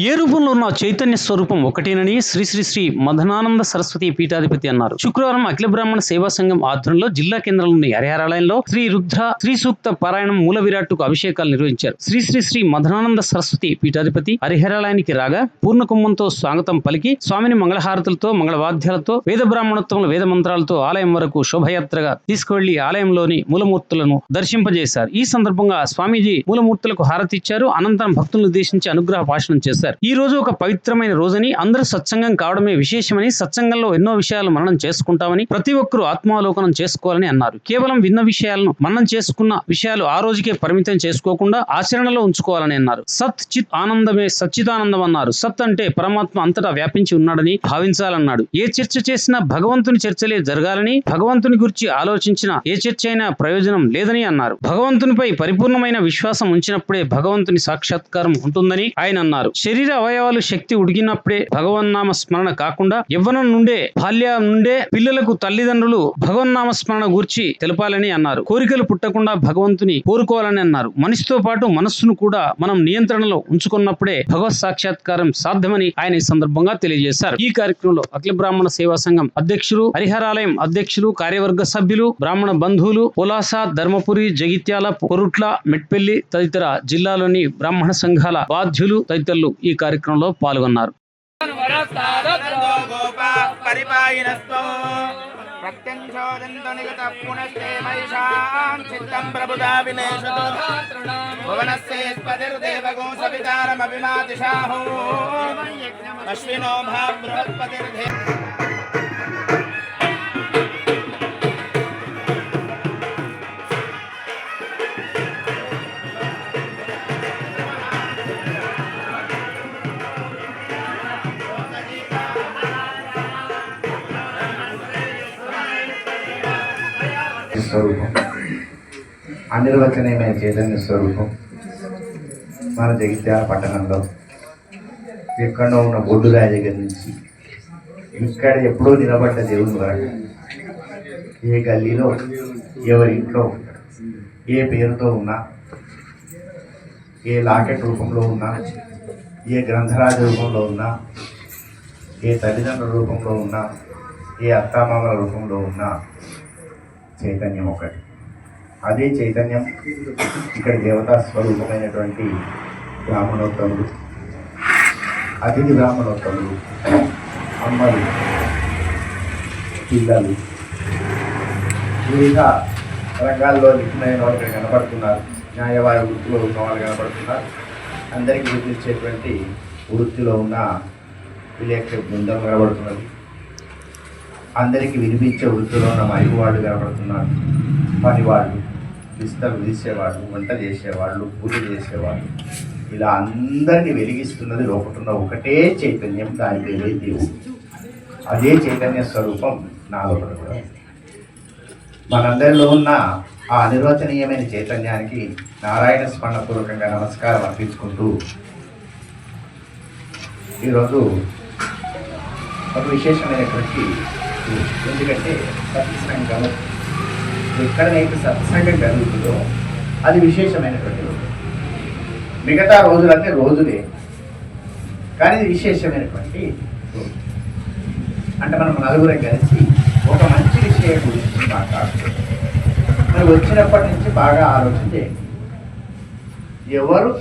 ఏ రూపంలో ఉన్న చైతన్య స్వరూపం ఒకటేనని శ్రీ శ్రీ శ్రీ మదనానంద సరస్వతి పీఠాధిపతి అన్నారు. శుక్రవారం అఖిల బ్రాహ్మణ సేవా సంఘం ఆధ్వర్యంలో జిల్లా కేంద్రంలోని హరిహరాలయంలో శ్రీ రుద్ర శ్రీ సూక్త పారాయణం మూల విరాట్టుకు అభిషేకాలు నిర్వహించారు. శ్రీ శ్రీ శ్రీ మదనానంద సరస్వతి పీఠాధిపతి హరిహరాలయానికి రాగా పూర్ణ కుంభంతో స్వాగతం పలికి స్వామిని మంగళహారతులతో మంగళవాద్యాలతో వేద బ్రాహ్మణోత్తముల వేద మంత్రాలతో ఆలయం వరకు శోభయాత్రగా తీసుకువెళ్ళి ఆలయంలోని మూలమూర్తులను దర్శింపజేశారు. ఈ సందర్భంగా స్వామీజీ మూలమూర్తులకు హారతిచ్చారు అనంతరం భక్తులను ఉద్దేశించి అనుగ్రహ భాషణం చేశారు. ఈ రోజు ఒక పవిత్రమైన రోజని అందరూ సత్సంగం కావడమే విశేషమని సత్సంగంలో ఎన్నో విషయాలు మననం చేసుకుంటామని ప్రతి ఒక్కరూ ఆత్మావలోకనం చేసుకోవాలని అన్నారు. కేవలం విన్న విషయాలను మననం చేసుకున్న విషయాలు ఆ రోజుకే పరిమితం చేసుకోకుండా ఆచరణలో ఉంచుకోవాలని అన్నారు. సత్ చిత్ ఆనందమే సచ్చిదానందం అన్నారు. సత్ అంటే పరమాత్మ అంతటా వ్యాపించి ఉన్నాడని భావించాలన్నాడు. ఏ చర్చ చేసినా భగవంతుని చర్చలే జరగాలని భగవంతుని గురించి ఆలోచించిన ఏ చర్చ అయినా ప్రయోజనం లేదని అన్నారు. భగవంతునిపై పరిపూర్ణమైన విశ్వాసం ఉంచినప్పుడే భగవంతుని సాక్షాత్కారం ఉంటుందని ఆయన అన్నారు. శరీర అవయవాలు శక్తి ఉడిగినప్పుడే భగవన్నామ స్మరణ కాకుండా యవ్వనం నుండే బాల్యం నుండే పిల్లలకు తల్లిదండ్రులు భగవన్నామ స్మరణ గూర్చి తెలపాలని అన్నారు. కోరికలు పుట్టకుండా భగవంతుని కోరుకోవాలని అన్నారు. మనిషితో పాటు మనస్సును కూడా మనం నియంత్రణలో ఉంచుకున్నప్పుడే భగవత్ సాక్షాత్కారం సాధ్యమని ఆయన ఈ సందర్భంగా తెలియజేశారు. ఈ కార్యక్రమంలో అఖిల బ్రాహ్మణ సేవా సంఘం అధ్యక్షులు హరిహరాలయం అధ్యక్షులు కార్యవర్గ సభ్యులు బ్రాహ్మణ బంధువులు పులాస ధర్మపురి జగిత్యాల కొరుట్ల మెట్పెల్లి తదితర జిల్లాలోని బ్రాహ్మణ సంఘాల బాధ్యులు తదితరులు ఈ ఈ కార్యక్రమంలో పాల్గొన్నారు. చిత్తం ప్రభుదా వినేషతు. భువనస్యేత్పతిర్దేవగో సవితారమభిమాతిషాహో అశ్వినో భా బృహత్పతిర్దే స్వరూపం. అనిర్వచనీయమైన చైతన్య స్వరూపం. మన జగిత్యాల పట్టణంలో ఎక్కడో ఉన్న బొడ్డురాయి దగ్గర నుంచి ఇక్కడ ఎప్పుడో నిలబడ్డ దేవుని వరకు ఏ గల్లీలో ఎవరి ఇంట్లో ఏ పేరుతో ఉన్నా ఏ లాకెట్ రూపంలో ఉన్నా ఏ గ్రంథరాజ రూపంలో ఉన్నా ఏ తల్లిదండ్రుల రూపంలో ఉన్నా ఏ అత్తామామల రూపంలో ఉన్నా చైతన్యం ఒకటి అదే చైతన్యం ఇక్కడ దేవతా స్వరూపమైనటువంటి బ్రాహ్మణోత్తములు అతిథి బ్రాహ్మణోత్తములు అమ్మలు పిల్లలు వివిధ రంగాల్లో నిపుణులైన వాళ్ళు ఇక్కడ కనపడుతున్నారు. న్యాయవాద వృత్తిలో ఉన్న వాళ్ళు కనపడుతున్నారు. అందరికీ గుర్తించేటువంటి వృత్తిలో ఉన్న విలేకరి బృందం కనబడుతున్నది. అందరికీ వినిపించే వృత్తిలో ఉన్న మైలు కనబడుతున్నారు పనివాళ్ళు విస్తలు తీసేవాళ్ళు వంట చేసేవాళ్ళు పూజ చేసేవాళ్ళు. ఇలా అందరినీ వెలిగిస్తున్నది లోపటున్న ఒకటే చైతన్యం దాని పేరే దేవుడు. అదే చైతన్య స్వరూపం నా లోపల కూడా మనందరిలో ఉన్న ఆ అనిర్వచనీయమైన చైతన్యానికి నారాయణ స్మరణపూర్వకంగా నమస్కారం అర్పించుకుంటూ ఈరోజు ఒక విశేషమైనటువంటి ఎందుకంటే సత్సంగం ఎక్కడైతే సత్సంగం జరుగుతుందో అది విశేషమైనటువంటి రోజు. మిగతా రోజులన్నీ రోజులే. కానీ ఇది విశేషమైనటువంటి రోజు. అంటే మనం నలుగురం కలిసి ఒక మంచి విషయం గురించి మాట్లాడుతున్నాం మరి వచ్చినప్పటి నుంచి బాగా ఆలోచన చేయండి. ఎవరు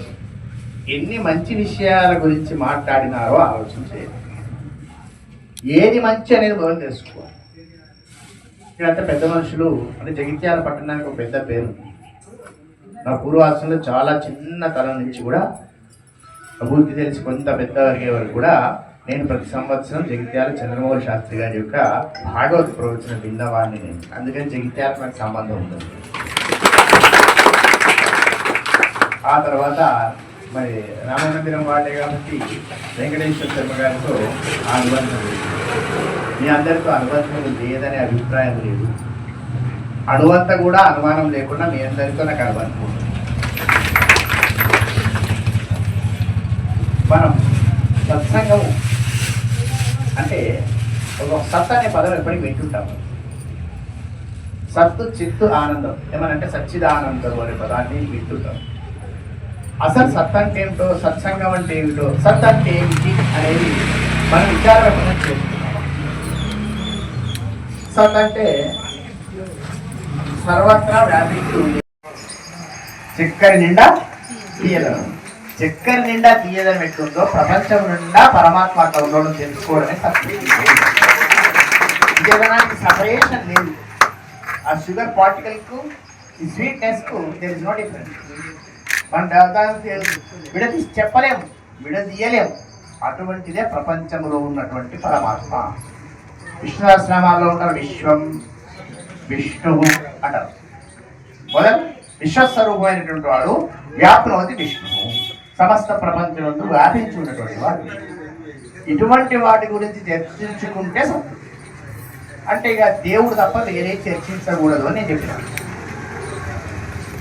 ఎన్ని మంచి విషయాల గురించి మాట్లాడినారో ఆలోచన చేయండి. ఏది మంచి అనేది మనం తెలుసుకోవాలి. ఇక్కడంతా పెద్ద మనుషులు అంటే జగిత్యాల పట్టణానికి ఒక పెద్ద పేరు. నా పూర్వాసంలో చాలా చిన్న తరం నుంచి కూడా అభివృద్ధి తెలిసి కొంత పెద్ద వర్గే వరకు కూడా నేను ప్రతి సంవత్సరం జగిత్యాల చంద్రమోహన్ శాస్త్రి గారి యొక్క భాగవత ప్రవచన విన్నవాడిని నేను. అందుకని జగిత్యాల నాకు సంబంధం ఉంటుంది ఆ తర్వాత మరి రామమందిరం వాడే కాబట్టి వెంకటేశ్వర శర్మ గారితో ఆ అనుబంధం మీ అందరితో అనుబంధం లేదనే అభిప్రాయం లేదు. అణువంత కూడా అనుమానం లేకుండా మీ అందరితో నాకు అనుబంధం మనం సత్సంగము అంటే ఒక సత్ అనే పదం ఎప్పటికీ వింటుంటాము. సత్తు చిత్తు ఆనందం ఏమనంటే సచ్చిదానందం అనే పదాన్ని వింటుంటాం అసలు సత్ అంటే ఏమిటో సత్సంగం అంటే ఏమిటో సత్ అంటే ఏమిటి అనేది మనం విచారణ చేస్తుంది. అంటే సర్వత్రా వ్యాపించి ఉంది చక్కెర నిండా తీయదనం. చక్కెర నిండా తీయదనం ఎట్లుందో ప్రపంచం నిండా పరమాత్మ అట్లా ఉండడం తెలుసుకోవడమే సత్యం తీయదనానికి సపరేషన్ లేదు. ఆ షుగర్ పార్టికల్కు ఈ స్వీట్నెస్కు దెర్ ఇస్ నో డిఫరెన్స్ మనం దాదాపు విడదీసి చెప్పలేము. విడదీయలేము. అటువంటిదే ప్రపంచంలో ఉన్నటువంటి పరమాత్మ. విష్ణు సహస్రనామాల్లో ఉంటారు విశ్వం విష్ణువు అంటారు. మొదలు విశ్వస్వరూపమైనటువంటి వాడు వ్యాప్నవతి విష్ణువు. సమస్త ప్రపంచమందు వ్యాపించి ఉన్నటువంటి వాడు ఇటువంటి వాటి గురించి చర్చించుకుంటే అంటే ఇక దేవుడు తప్ప వేరే చర్చించకూడదు అని నేను చెప్పిన.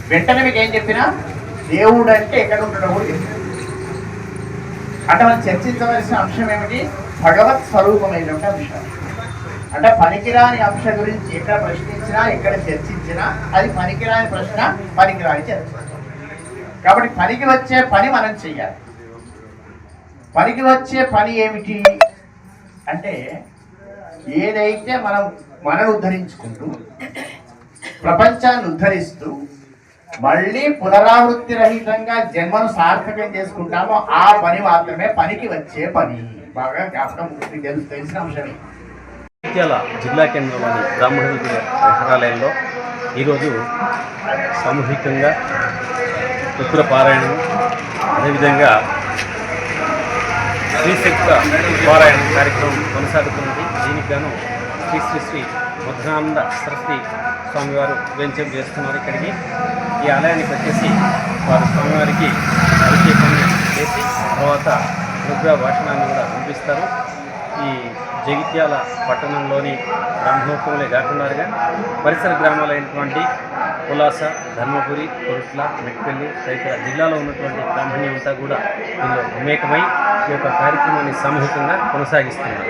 వెంటనే మీకు ఏం చెప్పినా? దేవుడు అంటే ఎక్కడ ఉండడం కూడా చెప్పిన. అంటే మనం చర్చించవలసిన అంశం ఏమిటి? భగవత్ స్వరూపమైనటువంటి అంశం. అంటే పనికిరాని అంశం గురించి ఎక్కడ ప్రశ్నించినా ఎక్కడ చర్చించినా అది పనికిరాని ప్రశ్న పనికిరాని చర్చ. కాబట్టి పనికి వచ్చే పని మనం చెయ్యాలి. పనికి వచ్చే పని ఏమిటి? అంటే ఏదైతే మనం మనం ఉద్ధరించుకుంటూ ప్రపంచాన్ని ఉద్ధరిస్తూ మళ్ళీ పునరావృత్తి రహితంగా జన్మను సార్థకం చేసుకుంటామో ఆ పని మాత్రమే పనికి వచ్చే పని. బాగా జ్ఞాపకం తెలుసు తెలిసిన అంశమే. ముత్యాల జిల్లా కేంద్రంలోని బ్రాహ్మణుల విహారాలయంలో ఈరోజు సామూహికంగా రుద్ర పారాయణం అదేవిధంగా శ్రీశక్త పారాయణ కార్యక్రమం కొనసాగుతున్నది. దీనికి గాను శ్రీ శ్రీ శ్రీ మధురానంద సరస్వతి స్వామివారు వెంచం చేస్తున్నారు ఇక్కడికి. ఈ ఆలయానికి వచ్చేసి వారు స్వామివారికి అభిషేకం చేసి తర్వాత రుద్ర భాషణాన్ని కూడా వినిపిస్తారు. ఈ జగిత్యాల పట్టణంలోని బ్రహ్మోత్సవంలో కాకుండా పరిసర గ్రామాలైనటువంటి కులాస ధర్మపురి కొరుట్ల మెట్పల్లి తదితర జిల్లాలో ఉన్నటువంటి బ్రాహ్మణ్యం అంతా కూడా దీనిలో మమేకమై ఈ యొక్క కార్యక్రమాన్ని సామూహికంగా కొనసాగిస్తున్నారు.